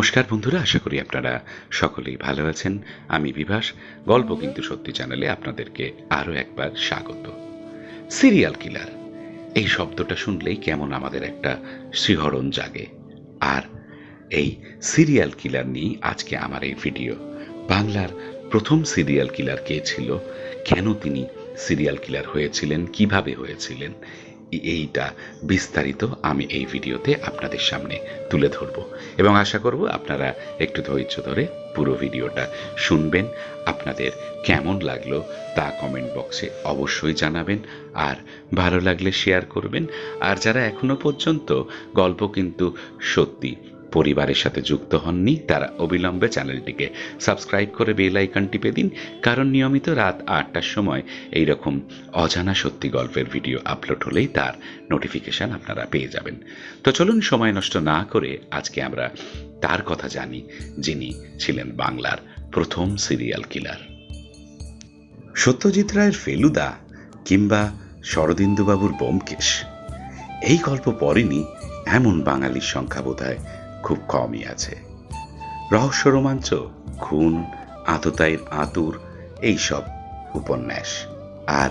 নমস্কার বন্ধুরা, আশা করি আপনারা সকলেই ভালো আছেন। আমি বিভাস, গল্প কিন্তু সত্যি চ্যানেলে আপনাদেরকে আরও একবার স্বাগত। সিরিয়াল কিলার, এই শব্দটা শুনলেই কেমন আমাদের একটা শিহরণ জাগে। আর এই সিরিয়াল কিলার নিয়েই আজকে আমার এই ভিডিও। বাংলার প্রথম সিরিয়াল কিলার কে ছিল, কেন তিনি সিরিয়াল কিলার হয়েছিলেন, কীভাবে হয়েছিলেন এইটা বিস্তারিত আমি এই ভিডিওতে আপনাদের সামনে তুলে ধরব। এবং আশা করব আপনারা একটু ধৈর্য ধরে পুরো ভিডিওটা শুনবেন। আপনাদের কেমন লাগল তা কমেন্ট বক্সে অবশ্যই জানাবেন। আর ভালো লাগলে শেয়ার করবেন। আর যারা এখনও পর্যন্ত গল্প কিন্তু সত্যি পরিবারের সাথে যুক্ত হননি, তারা অবিলম্বে চ্যানেলটিকে সাবস্ক্রাইব করে বেল আইকন টিপে দিন, কারণ নিয়মিত রাত আটটার সময় এই রকম অজানা সত্যি গল্পের ভিডিও আপলোড হলেই তার নোটিফিকেশন আপনারা পেয়ে যাবেন। তো চলুন সময় নষ্ট না করে আজকে আমরা তার কথা জানি, যিনি ছিলেন বাংলার প্রথম সিরিয়াল কিলার। সত্যজিৎ রায়ের ফেলুদা কিংবা শরদিন্দুবাবুর বোমকেশ এই গল্প পড়েনি এমন বাঙালির সংখ্যা বোধহয় খুব কমই আছে। রহস্য, রোমাঞ্চ, খুন আততায়ীর আতুর, এইসব উপন্যাস। আর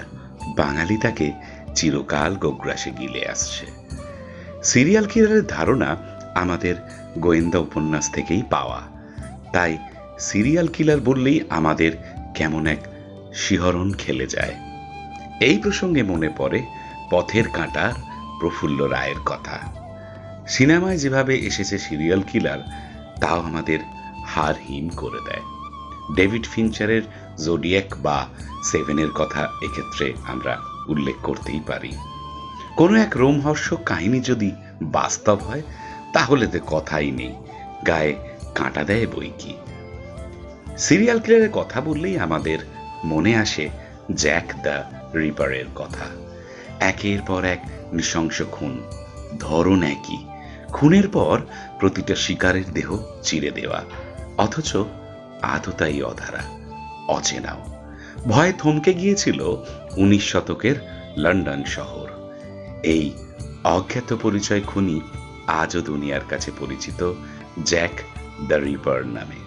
বাঙালি তাকে চিরকাল গোগ্রাসে গিলে আসছে। সিরিয়াল কিলারের ধারণা আমাদের গোয়েন্দা উপন্যাস থেকেই পাওয়া। তাই সিরিয়াল কিলার বললেই আমাদের কেমন এক শিহরণ খেলে যায়। এই প্রসঙ্গে মনে পড়ে পথের কাঁটার প্রফুল্ল রায়ের কথা। সিনেমায় যেভাবে এসেছে সিরিয়াল কিলার, তাও আমাদের হার হিম করে দেয়। ডেভিড ফিনচারের জোডিয়াক বা সেভেনের কথা এক্ষেত্রে আমরা উল্লেখ করতেই পারি। কোনো এক রোমহর্ষক কাহিনী যদি বাস্তব হয়, তাহলে তো কথাই নেই। গায়ে কাঁটা দেয় বই কি? সিরিয়াল কিলারের কথা বললেই আমাদের মনে আসে জ্যাক দ্য রিপারের কথা। একের পর এক নৃশংস খুন, ধরন একই। খুনের পর প্রতিটা শিকারের দেহ চিরে দেওয়া, অথচ আততাই অধারা অচেনাও ভয়ে থমকে গিয়েছিল উনিশ শতকের লন্ডন শহর। এই অজ্ঞাত পরিচয় খুনি আজও দুনিয়ার কাছে পরিচিত জ্যাক দ্য রিপার নামে।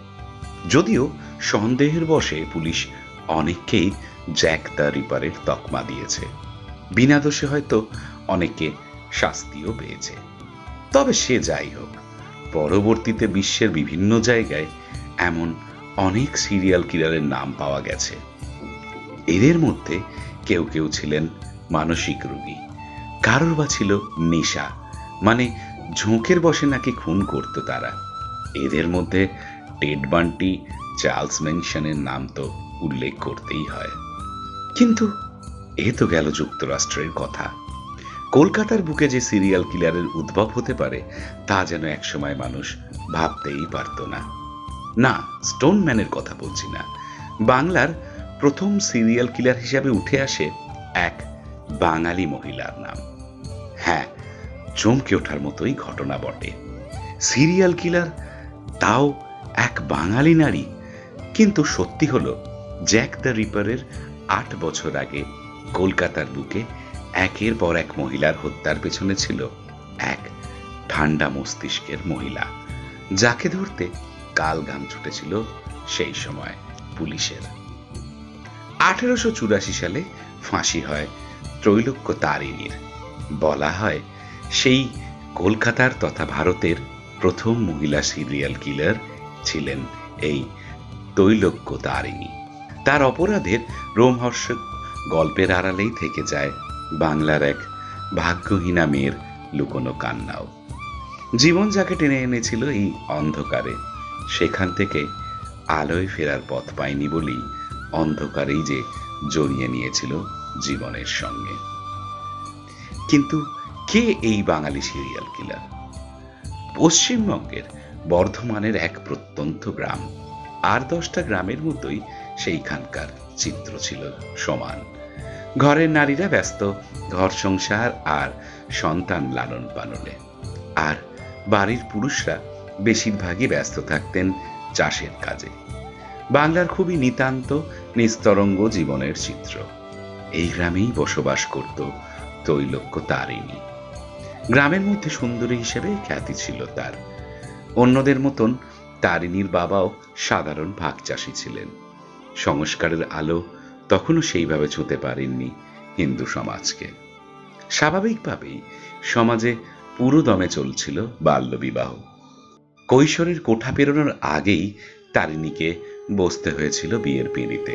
যদিও সন্দেহের বশে পুলিশ অনেককেই জ্যাক দ্য রিপারের তকমা দিয়েছে। বিনা দোষে হয়তো অনেকে শাস্তিও পেয়েছে। তবে সে যাই হোক, পরবর্তীতে বিশ্বের বিভিন্ন জায়গায় এমন অনেক সিরিয়াল কিলারের নাম পাওয়া গেছে। এদের মধ্যে কেউ কেউ ছিলেন মানসিক রোগী, কারোর বা ছিল নেশা মানে ঝোঁকের বসে নাকি খুন করত তারা। এদের মধ্যে টেড বান্টি, চার্লস মেনশনের নাম তো উল্লেখ করতেই হয়। কিন্তু এ তো গেল যুক্তরাষ্ট্রের কথা। কলকাতার বুকে যে সিরিয়াল কিলারের উদ্ভব হতে পারে, তা যেন একসময় মানুষ ভাবতেই পারত না। না স্টোনম্যানের কথা বলছি না। বাংলার প্রথম সিরিয়াল কিলার হিসাবে উঠে আসে এক বাঙালি মহিলার নাম। হ্যাঁ চমকে ওঠার মতোই ঘটনা বটে। সিরিয়াল কিলার তাও এক বাঙালি নারী, কিন্তু সত্যি হলো জ্যাক দ্য রিপারের আট বছর আগে কলকাতার বুকে একের পর এক মহিলার হত্যার পেছনে ছিল এক ঠান্ডা মস্তিষ্কের মহিলা, যাকে ধরতে কাল গাম ছুটেছিল সেই সময় পুলিশের। আঠেরোশো চুরাশি সালে ফাঁসি হয় ত্রৈলোক্য তারিণীর। বলা হয় সেই কলকাতার তথা ভারতের প্রথম মহিলা সিরিয়াল কিলার ছিলেন এই তৈলক্য তারিণী। তার অপরাধের রোমহর্ষক গল্পের আড়ালেই থেকে যায় বাংলার এক ভাগ্যহীনা মেয়ের লুকোনো কান্নাও। জীবন যাকে টেনে এনেছিল এই অন্ধকারে, সেখান থেকে আলোয় ফেরার পথ পায়নি বলেই অন্ধকারেই যে জড়িয়ে নিয়েছিল জীবনের সঙ্গে। কিন্তু কে এই বাঙালি সিরিয়াল কিলার পশ্চিমবঙ্গের বর্ধমানের এক প্রত্যন্ত গ্রাম, আর দশটা গ্রামের মতোই সেইখানকার চিত্র ছিল সমান। ঘরের নারীরা ব্যস্ত, ঘর সংসার আর সন্তান লালন পালনে। আর বাড়ির পুরুষরা বেশিরভাগই ব্যস্ত থাকতেন চাষের কাজে। বাংলার খুবই নিতান্ত নিস্তরঙ্গ জীবনের চিত্র। এই গ্রামেই বসবাস করত তৈলক্য তারিণী। গ্রামের মধ্যে সুন্দরী হিসেবে খ্যাতি ছিল তার। অন্যদের মতন তারিণীর বাবাও সাধারণ ভাগ চাষী ছিলেন। সংস্কারের আলো তখনও সেইভাবে ছুঁতে পারেননি হিন্দু সমাজকে। স্বাভাবিকভাবেই সমাজে পুরো দমে চলছিল বাল্যবিবাহ। কৈশোরের কোঠা পেরোনোর আগেই তারিণীকে বসতে হয়েছিল বিয়ের পিঁড়িতে।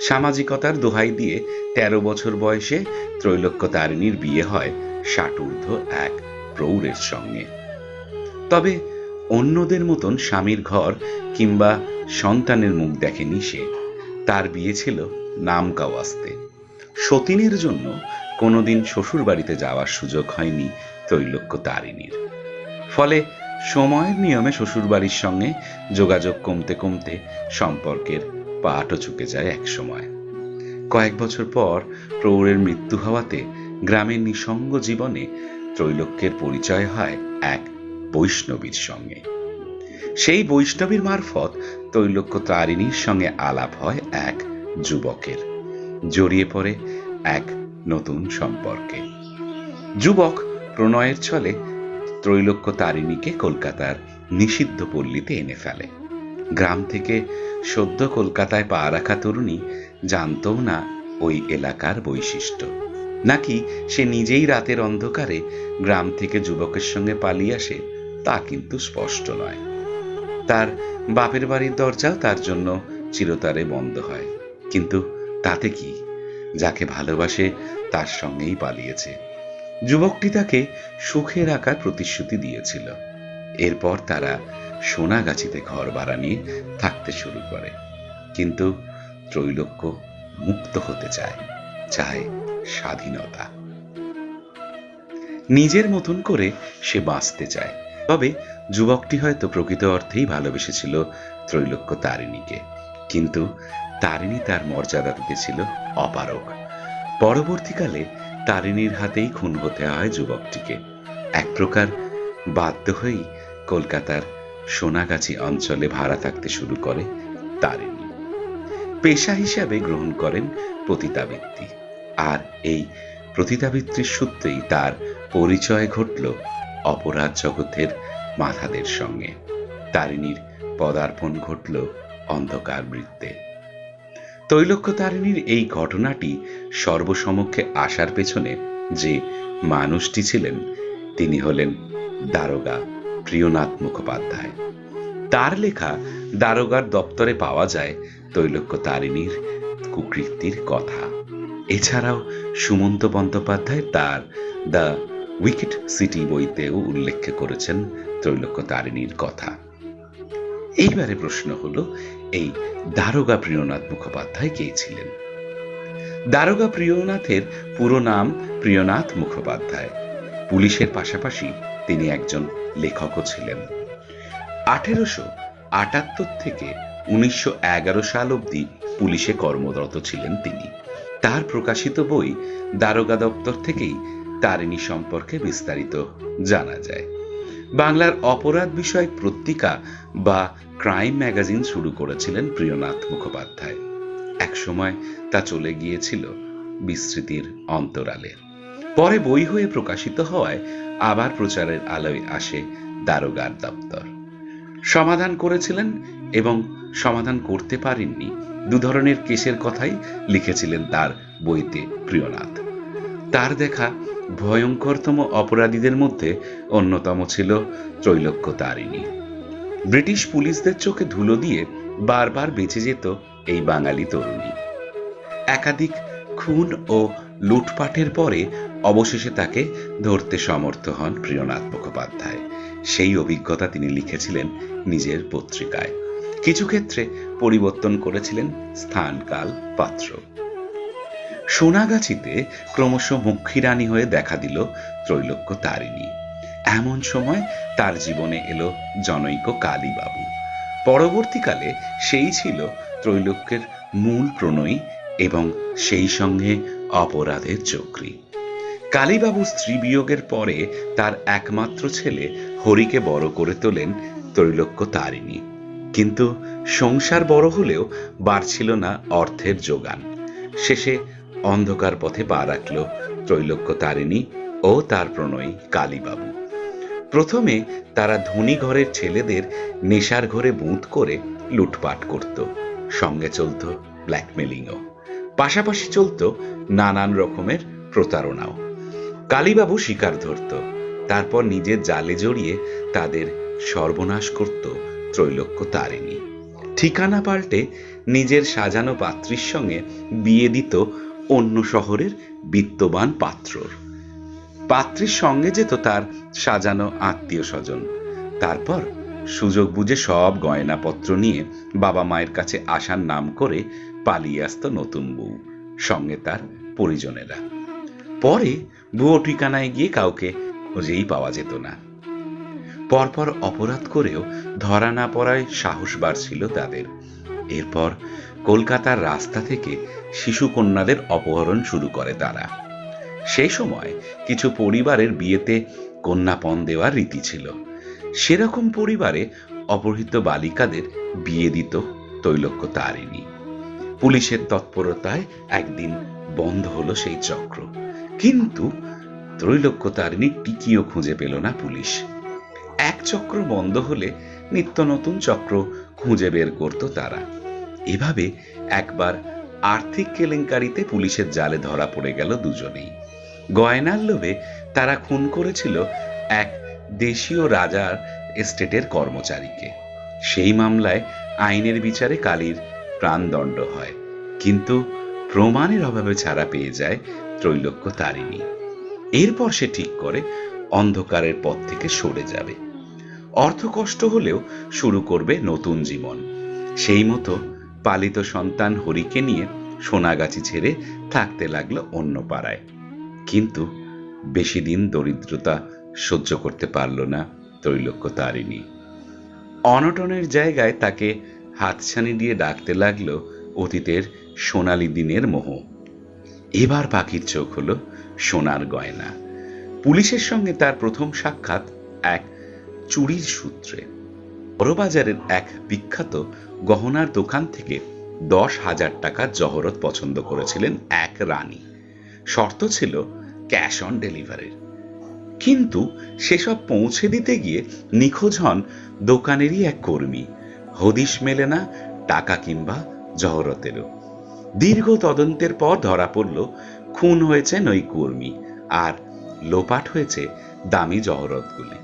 সামাজিকতার দোহাই দিয়ে ১৩ বছর বয়সে ত্রৈলোক্য তারিণীর বিয়ে হয় ষাটূর্ধ্ব এক প্রৌঢ়ের সঙ্গে। তবে অন্যদের মতন স্বামীর ঘর কিংবা সন্তানের মুখ দেখেনি সে। তার বিয়ে ছিল নাম কাওয়াস্তে সতীনের জন্য কোনোদিন শ্বশুর বাড়িতে যাওয়ার সুযোগ হয়নি ত্রৈলোক্য তারিণীর। ফলে সময়ের নিয়মে শ্বশুর বাড়ির সঙ্গে যোগাযোগ কমতে কমতে সম্পর্কের পাটও চুকে যায় এক সময়। কয়েক বছর পর প্রৌঢ়ের মৃত্যু হওয়াতে গ্রামের নিঃসঙ্গ জীবনে ত্রৈলোক্যের পরিচয় হয় এক বৈষ্ণবীর সঙ্গে। সেই বৈষ্ণবীর মারফত তৈলক্য তারিণীর সঙ্গে আলাপ হয় এক যুবকের। জড়িয়ে পড়ে এক নতুন সম্পর্কে। যুবক প্রণয়ের ছলে ত্রৈলোক্য তারিণীকে কলকাতার নিষিদ্ধ পল্লীতে এনে ফেলে। গ্রাম থেকে সদ্য কলকাতায় পা রাখা তরুণী জানতও না ওই এলাকার বৈশিষ্ট্য। নাকি সে নিজেই রাতের অন্ধকারে গ্রাম থেকে যুবকের সঙ্গে পালিয়ে আসে তা কিন্তু স্পষ্ট নয়। তার বাপের বাড়ির দরজাও তার জন্য চিরতরে বন্ধ হয়। কিন্তু তাতে কি? যাকে ভালোবাসে তার সঙ্গেই পালিয়েছে। যুবকটি তাকে সুখে রাখার প্রতিশ্রুতি দিয়েছিল। এরপর তারা সোনাগাছিতে ঘর ভাড়া নিয়ে থাকতে শুরু করে। কিন্তু ত্রৈলোক্য মুক্ত হতে চায় চায় স্বাধীনতা। নিজের মতন করে সে বাঁচতে চায়। তবে যুবকটি হয়তো প্রকৃত অর্থেই ভালোবেসেছিল ত্রৈলোক্য তারিণীকে। কিন্তু তারিণী তার মর্যাদা দিতেছিল অপারক পরবর্তীকালে তারিণীর হাতেই খুন হতে হয় যুবকটিকে। এক প্রকার বাধ্য হয়েই কলকাতার সোনাগাছি অঞ্চলে ভাড়া থাকতে শুরু করে তারিণী। পেশা হিসাবে গ্রহণ করেন পতিতাবৃত্তি। আর এই প্রতিতাবৃত্তির সূত্রেই তার পরিচয় ঘটল অপরাধ জগতের মাথাদের সঙ্গে। তারিণীর পদার্পণ ঘটল অন্ধকার বৃত্তে। তৈলক্য তারিণীর এই ঘটনাটি সর্বসমক্ষে আসার পেছনে যে মানুষটি ছিলেন, তিনি হলেন দারোগা প্রিয়নাথ মুখোপাধ্যায়। তার লেখা দারোগার দপ্তরে পাওয়া যায় তৈলক্য তারিণীর কুকৃতির কথা। এছাড়াও সুমন্ত বন্দ্যোপাধ্যায় তার দ্য উইকেট সিটি বইতেও উল্লেখ করেছেন ত্রৈলোক্য তারিণীর কথা। এইবারে প্রশ্ন হলো, এই দারোগা প্রিয়নাথ মুখোপাধ্যায় কে ছিলেন? দারোগা প্রিয়নাথের পুরো নাম প্রিয়নাথ মুখোপাধ্যায়। পুলিশের পাশাপাশি তিনি একজন লেখকও ছিলেন। আঠেরোশো আটাত্তর থেকে উনিশশো এগারো সাল অবধি পুলিশে কর্মরত ছিলেন তিনি। তার প্রকাশিত বই দারোগা দপ্তর থেকেই তারিণী সম্পর্কে বিস্তারিত জানা যায়। বাংলার অপরাধ বিষয়ক পত্রিকা বা ক্রাইম ম্যাগাজিন শুরু করেছিলেন প্রিয়নাথ মুখোপাধ্যায়। একসময় তা চলে গিয়েছিল বিস্মৃতির অন্তরালে। পরে বই হয়ে প্রকাশিত হওয়ায় আবার প্রচারের আলোয় আসে দারোগার দপ্তর। সমাধান করেছিলেন এবং সমাধান করতে পারেননি দু ধরনের কেসের কথাই লিখেছিলেন তার বইতে প্রিয়নাথ। তার দেখা ভয়ঙ্করতম অপরাধীদের মধ্যে অন্যতম ছিল ত্রৈলোক্য তারিণী ব্রিটিশ পুলিশদের চোখে ধুলো দিয়ে বারবার বেঁচে যেত এই বাঙালি তরুণী। একাধিক খুন ও লুটপাটের পরে অবশেষে তাকে ধরতে সমর্থ হন প্রিয়নাথ মুখোপাধ্যায়। সেই অভিজ্ঞতা তিনি লিখেছিলেন নিজের পত্রিকায়। কিছু ক্ষেত্রে পরিবর্তন করেছিলেন স্থান কাল পাত্র। সোনাগাছিতে ক্রমশ মুখিরানী হয়ে দেখা দিল ত্রৈলোক্য তারিণী। এমন সময় তার জীবনে এলো জনৈক কালীবাবু। পরবর্তীকালে সেই ছিল ত্রৈলোক্যের মূল প্রণয়ী এবং সেই সঙ্গে অপরাধের চক্রী। কালীবাবু স্ত্রী বিয়োগের পরে তার একমাত্র ছেলে হরিকে বড় করে তোলেন ত্রৈলোক্য তারিণী। কিন্তু সংসার বড় হলেও বাড়ছিল না অর্থের যোগান। শেষে অন্ধকার পথে পা রাখল ত্রৈলোক্য তারিণী ও তার প্রণয়ী কালীবাবু। প্রথমে তারা ধনী ঘরের ছেলেদের নেশার ঘরে বুঁত করে লুটপাট করত, সঙ্গে চলত ব্ল্যাকমেলিংও পাশাপাশি চলত নানান রকমের প্রতারণাও। কালীবাবু শিকার ধরত, তারপর নিজের জালে জড়িয়ে তাদের সর্বনাশ করত ত্রৈলোক্য তারিণী। ঠিকানা পাল্টে নিজের সাজানো পাত্রীর সঙ্গে বিয়ে দিত অন্য শহরের বিত্তবান পাত্রর। পাত্রীর সঙ্গে যেত তার সাজানো আত্মীয় স্বজন। তারপর সুযোগ বুঝে সব গয়নাপত্র নিয়ে বাবা মায়ের কাছে আসার নাম করে পালিয়ে আসতো নতুন বউ, সঙ্গে তার পরিজনেরা। পরে বুয়ো ঠিকানায় গিয়ে কাউকে খুঁজেই পাওয়া যেত না। পরপর অপরাধ করেও ধরা না পড়ায় সাহস বাড়ছিল তাদের। এরপর কলকাতার রাস্তা থেকে শিশু কন্যাদের অপহরণ শুরু করে তারা। সেই সময় কিছু পরিবারের বিয়েতে কন্যাপণ দেওয়ার রীতি ছিল। সেরকম পরিবারে অপহৃত বালিকাদের বিয়ে দিত তৈলক্য তারিণী। পুলিশের তৎপরতায় একদিন বন্ধ হলো সেই চক্র। কিন্তু ত্রৈলোক্য তারিণী টিকিও খুঁজে পেল না পুলিশ। এক চক্র বন্ধ হলে নিত্য নতুন চক্র খুঁজে বের করত তারা। এভাবে একবার আর্থিক কেলেঙ্কারিতে পুলিশের জালে ধরা পড়ে গেল দুজনেই। গয়নার লোভে তারা খুন করেছিল এক দেশীয় রাজার এস্টেটের কর্মচারীকে। সেই মামলায় আইনের বিচারে কালীর প্রাণদণ্ড হয়। কিন্তু প্রমাণের অভাবে ছাড়া পেয়ে যায় ত্রৈলোক্য তারিণী। এরপর সে ঠিক করে অন্ধকারের পথ থেকে সরে যাবে। অর্থকষ্ট হলেও শুরু করবে নতুন জীবন। সেই মতো পালিত সন্তান হরিকে নিয়ে সোনাগাছি ছেড়ে থাকতে লাগল অন্য পাড়ায়। কিন্তু বেশি দিন দরিদ্রতা সহ্য করতে পারল না ত্রৈলোক্য তারিণী। অনটনের জায়গায় তাকে হাতছানি দিয়ে ডাকতে লাগল অতীতের সোনালি দিনের মোহ। এবার পাখির চোখ হলো সোনার গয়না। পুলিশের সঙ্গে তার প্রথম সাক্ষাৎ এক চুরির সূত্রে। বড়বাজারের এক বিখ্যাত গহনার দোকান থেকে দশ হাজার টাকার জহরত পছন্দ করেছিলেন এক রানী। শর্ত ছিল ক্যাশ অন ডেলিভারির কিন্তু সেসব পৌঁছে দিতে গিয়ে নিখোঁজ হন দোকানেরই এক কর্মী। হদিশ মেলে না, টাকা কিংবা জহরতেরও। দীর্ঘ তদন্তের পর ধরা পড়ল, খুন হয়েছে নই কর্মী আর লোপাট হয়েছে দামি জহরতগুলি।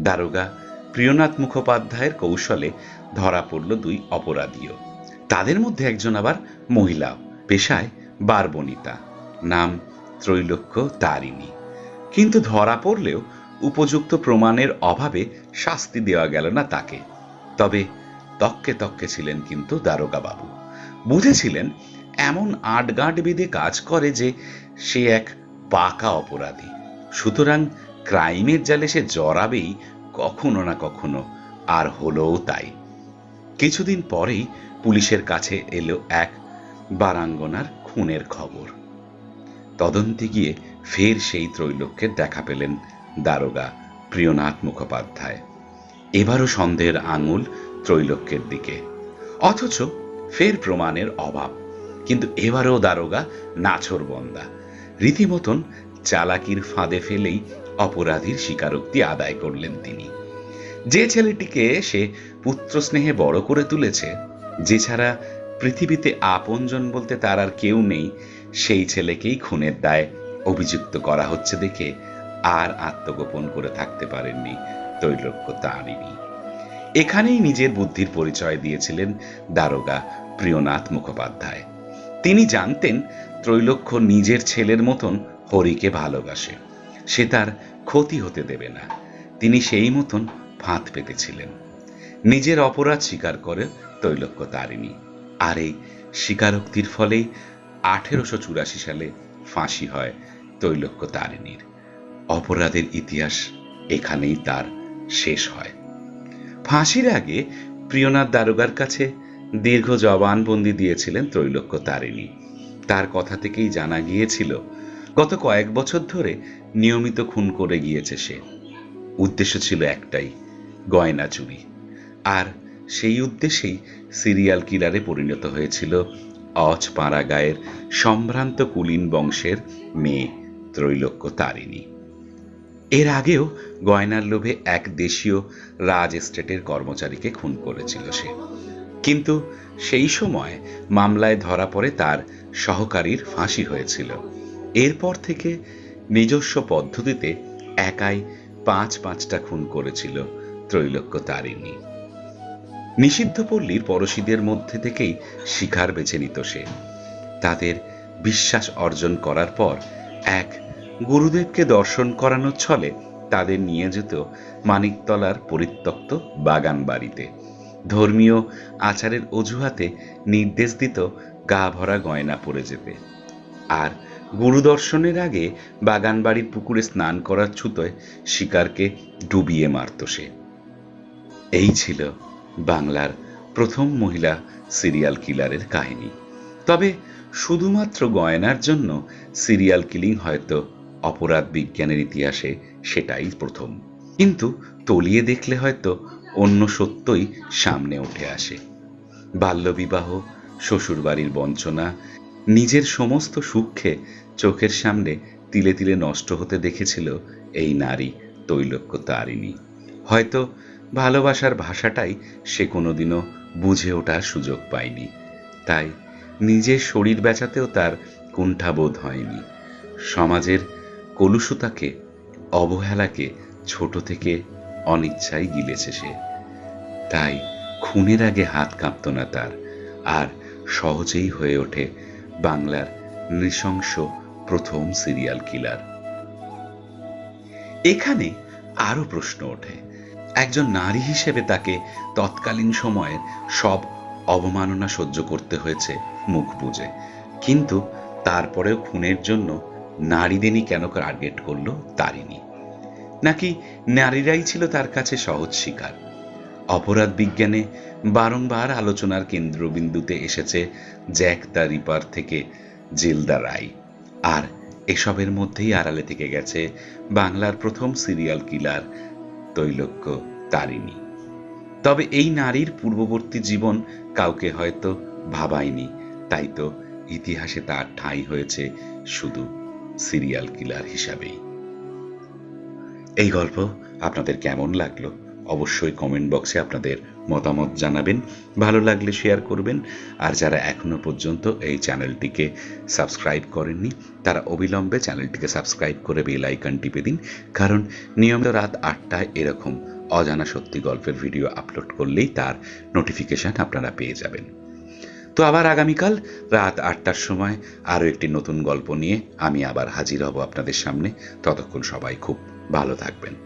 দারোগা প্রিয়নাথ মুখোপাধ্যায়ের কৌশলে ধরা পড়ল দুই অপরাধীও। তাদের মধ্যে একজন আবার মহিলা, পেশায় বারবনিতা। নাম ত্রৈলোক্য তারিণী। কিন্তু ধরা পড়লেও উপযুক্ত প্রমাণের অভাবে শাস্তি দেওয়া গেল না তাকে। তবে তককে তককে ছিলেন কিন্তু দারোগা বাবু বুঝেছিলেন, এমন আটগাঁট বেঁধে কাজ করে যে সে এক পাকা অপরাধী। সুতরাং ক্রাইমের জালে সে জড়াবেই কখনো না কখনো আর হলোও তাই। কিছুদিন পরেই পুলিশের কাছে এলো এক বারাঙ্গনার খুনের খবর। তদন্তে গিয়ে ফের সেই ত্রৈলোক্যের দেখা পেলেন দারোগা প্রিয়নাথ মুখোপাধ্যায়। এবারও সন্দেহের আঙুল ত্রৈলোক্যের দিকে। অথচ ফের প্রমাণের অভাব। কিন্তু এবারেও দারোগা নাছর বন্দা রীতিমতন চালাকির ফাঁদে ফেলেই অপরাধীর স্বীকারোক্তি আদায় করলেন তিনি। যে ছেলেটিকে সে পুত্র স্নেহে বড় করে তুলেছে, যে ছাড়া পৃথিবীতে আপনজন বলতে তার আর কেউ নেই, সেই ছেলেকেই খুনের দায় অভিযুক্ত করা হচ্ছে দেখে আর আত্মগোপন করে থাকতে পারেননি তৈলক্য তাঁরিনি এখানেই নিজের বুদ্ধির পরিচয় দিয়েছিলেন দারোগা প্রিয়নাথ মুখোপাধ্যায়। তিনি জানতেন ত্রৈলক্য নিজের ছেলের মতন হরিকে ভালোবাসে, সে তার ক্ষতি হতে দেবে না। তিনি সেই মতন ফাঁদ পেতেছিলেন। নিজের অপরাধ স্বীকার করে তৈলক্য তারিণী। আর এই স্বীকারোক্তির ফলেই আঠেরোশো চুরাশি সালে ফাঁসি হয় তৈলক্য তারিণীর। অপরাধের ইতিহাস এখানেই তার শেষ হয়। ফাঁসির আগে প্রিয়নাথ দারোগার কাছে দীর্ঘ জবানবন্দি দিয়েছিলেন ত্রৈলোক্য তারিণী। তার কথা থেকেই জানা গিয়েছিল, গত কয়েক বছর ধরে নিয়মিত খুন করে গিয়েছে সে। উদ্দেশ্য ছিল একটাই গয়না চুরি আর সেই উদ্দেশ্যেই সিরিয়াল কিলারে পরিণত হয়েছিল অজ পাড়া গায়ের সম্ভ্রান্ত কুলীন বংশের মেয়ে ত্রৈলোক্য তারিণী। এর আগেও গয়নার লোভে এক দেশীয় রাজ এস্টেটের কর্মচারীকে খুন করেছিল সে। কিন্তু সেই সময় মামলায় ধরা পড়ে তার সহকারীর ফাঁসি হয়েছিল। এরপর থেকে নিজস্ব পদ্ধতিতে একাই পাঁচ পাঁচটা খুন করেছিল ত্রৈলোক্য তারিণী নিষিদ্ধ পল্লীর পড়শিদের মধ্যে থেকেই শিকার বেছে নিত সে। তাদের বিশ্বাস অর্জন করার পর এক গুরুদেবকে দর্শন করানোর ছলে তাদের নিয়ে যেত মানিকতলার পরিত্যক্ত বাগান বাড়িতে ধর্মীয় আচারের অজুহাতে নির্দেশ দিত গা ভরা গয়না পরে যেতে। আর গুরু দর্শনের আগে বাগান বাড়ির পুকুরে স্নান করার ছুতোয় শিকারকে ডুবিয়ে মারত সে। এই ছিল বাংলার প্রথম মহিলা সিরিয়াল কিলারের কাহিনী। তবে শুধুমাত্র গয়নার জন্য সিরিয়াল কিলিং হয়তো অপরাধ বিজ্ঞানের ইতিহাসে সেটাই প্রথম। কিন্তু তলিয়ে দেখলে হয়তো অন্য সত্যই সামনে উঠে আসে। বাল্যবিবাহ, শ্বশুরবাড়ির বঞ্চনা, নিজের সমস্ত সুখকে চোখের সামনে তিলে তিলে নষ্ট হতে দেখেছিল এই নারী তৈলক্য তারিণী। হয়তো ভালোবাসার ভাষাটাই সে কোনোদিনও বুঝে ওঠার সুযোগ পায়নি। তাই নিজের শরীর বেচাতেও তার কুণ্ঠাবোধ হয়নি। সমাজের কলুষতাকে, অবহেলাকে ছোট থেকে অনিচ্ছাই গিলেছে সে। তাই খুনের আগে হাত কাঁপত না তার, আর সহজেই হয়ে ওঠে বাংলার নৃশংস প্রথম সিরিয়াল কিলার। এখানে আরও প্রশ্ন ওঠে। একজন নারী হিসেবে তাকে তৎকালীন সময়ের সব অবমাননা সহ্য করতে হয়েছে মুখ বুঝে কিন্তু তারপরেও খুনের জন্য নারীদেরই কেন টার্গেট করল তারিনি নাকি নারীরাই ছিল তার কাছে সহজ শিকার? অপরাধ বিজ্ঞানে বারংবার আলোচনার কেন্দ্রবিন্দুতে এসেছে জ্যাক দ্য রিপার থেকে জিলদা রায়। আর এসবের মধ্যেই আড়ালে থেকে গেছে বাংলার প্রথম সিরিয়াল কিলার তৈলক্য তারিণী। তবে এই নারীর পূর্ববর্তী জীবন কাউকে হয়তো ভাবায়নি, তাই তো ইতিহাসে তার ঠাঁই হয়েছে শুধু সিরিয়াল কিলার হিসাবেই। এই গল্প আপনাদের কেমন লাগল? অবশ্যই কমেন্ট বক্সে আপনাদের মতামত জানাবেন। ভালো লাগলে শেয়ার করবেন। আর যারা এখনও পর্যন্ত এই চ্যানেলটিকে সাবস্ক্রাইব করেননি, তারা অবিলম্বে চ্যানেলটিকে সাবস্ক্রাইব করে বেল আইকন টিপে দিন। কারণ নিয়মিত রাত আটটায় এরকম অজানা সত্যি গল্পের ভিডিও আপলোড করলেই তার নোটিফিকেশন আপনারা পেয়ে যাবেন। তো আবার আগামীকাল রাত আটটার সময় আরও একটি নতুন গল্প নিয়ে আমি আবার হাজির হব আপনাদের সামনে। ততক্ষণ সবাই খুব ভালো থাকবেন।